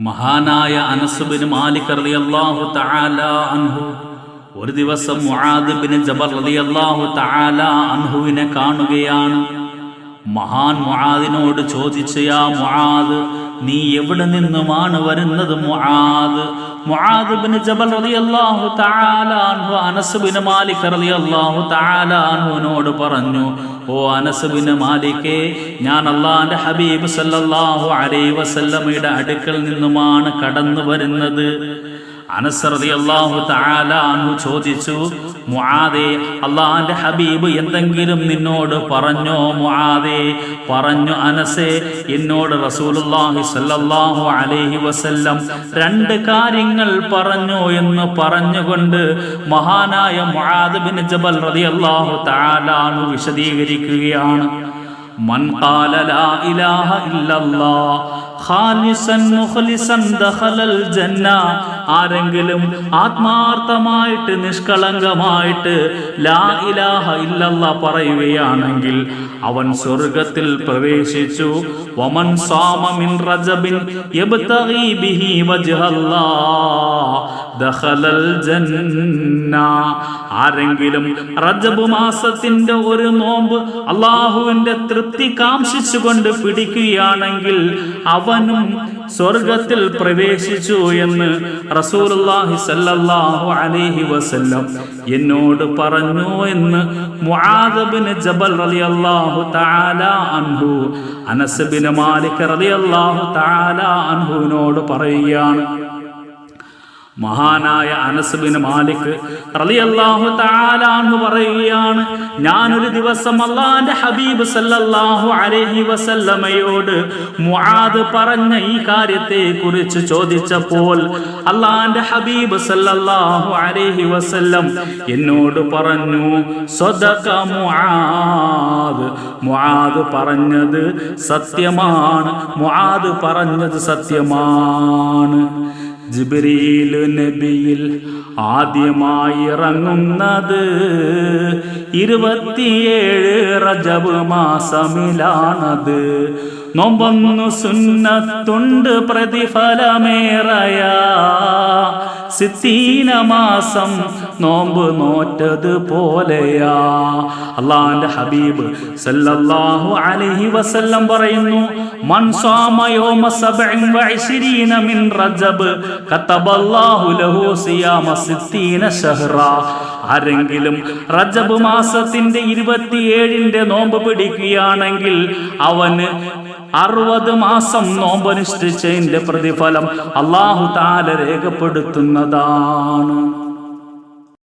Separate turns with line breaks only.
മഹാനായ അനസുബിന് മാലിക് റളിയല്ലാഹു തആല അൻഹു. ഒരു ദിവസം മുആദ് ബിൻ ജബർ റളിയല്ലാഹു തആല അൻഹുവിനെ കാണുകയാണ്. മഹാൻ മുഹാദിനോട് ചോദിച്ചയാ മുഹാദ് നീ എവിടെ നിന്നുമാണ് വരുന്നത് മുആദ്? മുആദ് ബിൻ ജബൽ റളിയല്ലാഹു തആല അൻഹു അനസ് ബിൻ മാലിക് റളിയല്ലാഹു തആല അൻഹുനോട് പറഞ്ഞു ഓ അനസ് ബിൻ മാലിക്കേ ഞാൻ അള്ളാന്റെ ഹബീബ് സല്ലല്ലാഹു അലൈഹി വസല്ലമയുടെ അടുക്കൽ നിന്നുമാണ് കടന്നു വരുന്നത് അനസറതി അള്ളാഹു താല അന്നു ചോദിച്ചു മുആദേ അള്ളാന്റെ ഹബീബ് എന്തെങ്കിലും നിന്നോട് പറഞ്ഞോ മുആദേ? പറഞ്ഞു അനസേ എന്നോട് റസൂലുള്ളാഹി സല്ലല്ലാഹു അലൈഹി വസല്ലം രണ്ട് കാര്യങ്ങൾ പറഞ്ഞു എന്ന് പറഞ്ഞുകൊണ്ട് മഹാനായ മുആദ് ബിൻ ജബൽ റളിയല്ലാഹു തആല അൻഹു വിശദീകരിക്കുകയാണ്. മൻ ഖാല ലാ ഇലാഹ ഇല്ലല്ലാഹ് ഖാലിസൻ മുഖ്ലിസൻ ദഖലൽ ജന്ന ആരെങ്കിലും ആത്മാർത്ഥമായിട്ട് നിഷ്കളങ്കമായിട്ട് ലാ ഇലാഹ ഇല്ലല്ല പറയുകയാണെങ്കിൽ അവൻ സ്വർഗത്തിൽ പ്രവേശിച്ചു. വമൻ സാമ മിൻ റജബിൻ ബിഹി ദഖലൽ ജന്ന. ആരെങ്കിലും റജബ് മാസത്തിന്റെ ഒരു നോമ്പ് അള്ളാഹുവിന്റെ തൃപ്തി കാംക്ഷിച്ചുകൊണ്ട് പിടിക്കുകയാണെങ്കിൽ അവനും സ്വർഗത്തിൽ പ്രവേശിച്ചു എന്ന് റസൂലുള്ളാഹി സല്ലല്ലാഹു അലൈഹി വസല്ലം എന്നോട് പറഞ്ഞു എന്ന് മുആദ് ബിൻ ജബൽ റളിയല്ലാഹു തആല അൻഹു അനസ് ബിൻ മാലിക് റളിയല്ലാഹു തആല അൻഹുവിനോട് പറയുകയാണ്. മഹാനായ അനസ് ബിൻ മാലിക് റളിയല്ലാഹു തആല അൻഹു പറയുകയാണ് ഒരു ദിവസം അള്ളാന്റെ ഹബീബ് സല്ലല്ലാഹു അലൈഹി വസല്ലമയോട് മുആദ് പറഞ്ഞ ഈ കാര്യത്തെ കുറിച്ച് ചോദിച്ചപ്പോൾ അള്ളാന്റെ ഹബീബ് സല്ലല്ലാഹു അലൈഹി വസല്ലം എന്നോട് പറഞ്ഞു സദഖ മുആദ് മുആദ് പറഞ്ഞത് സത്യമാണ് മുആദ് പറഞ്ഞത് സത്യമാണ്. ജിബ്രീൽ നബിയിൽ ആദ്യമായി ഇറങ്ങുന്നത് ഇരുപത്തിയേഴ് റജബ് മാസമിലാണത്. നൊമ്പൊന്നു സുന്നത്തുണ്ട് പ്രതിഫലമേറയ. സിത്തീന മാസം നോമ്പ് നോറ്റത് പോലെയാ. അള്ളാന്റെ ഹബീബ് സല്ലല്ലാഹു അലൈഹി വസല്ലം പറയുന്നു മൻ സാമ യൗമ സബ്ഇൻ വഇശ്രീന മിൻ റജബ് കതബല്ലാഹു ലഹു സിയാമ സിത്തീന ശഹ്റ. ആരെങ്കിലും റജബ് മാസത്തിന്റെ ഇരുപത്തിയേഴിന്റെ നോമ്പ് പിടിക്കുകയാണെങ്കിൽ അവന് അറുപത് മാസം നോമ്പനുഷ്ഠിച്ചതിന്റെ പ്രതിഫലം അള്ളാഹു താല രേഖപ്പെടുത്തുന്നതാണ്.